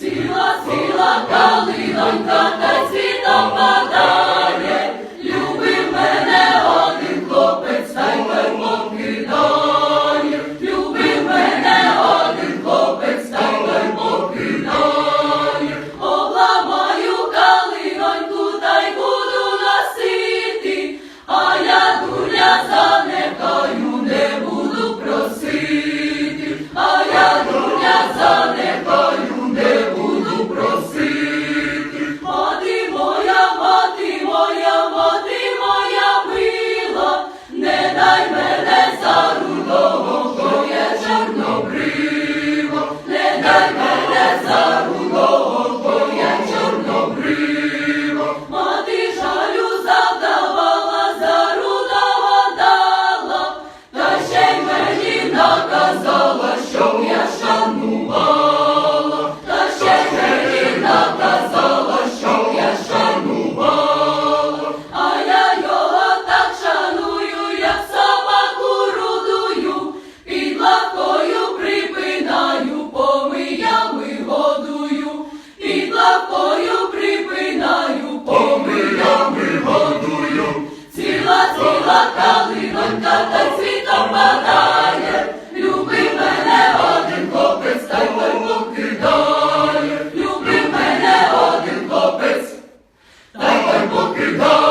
Сіла, сила, калинонька, лапою припинаю, помилями годую, ціла, ціла калинонька та цвітом падає, люби мене один хлопець, та й покидає, люби мене один хлопець, та й покидає.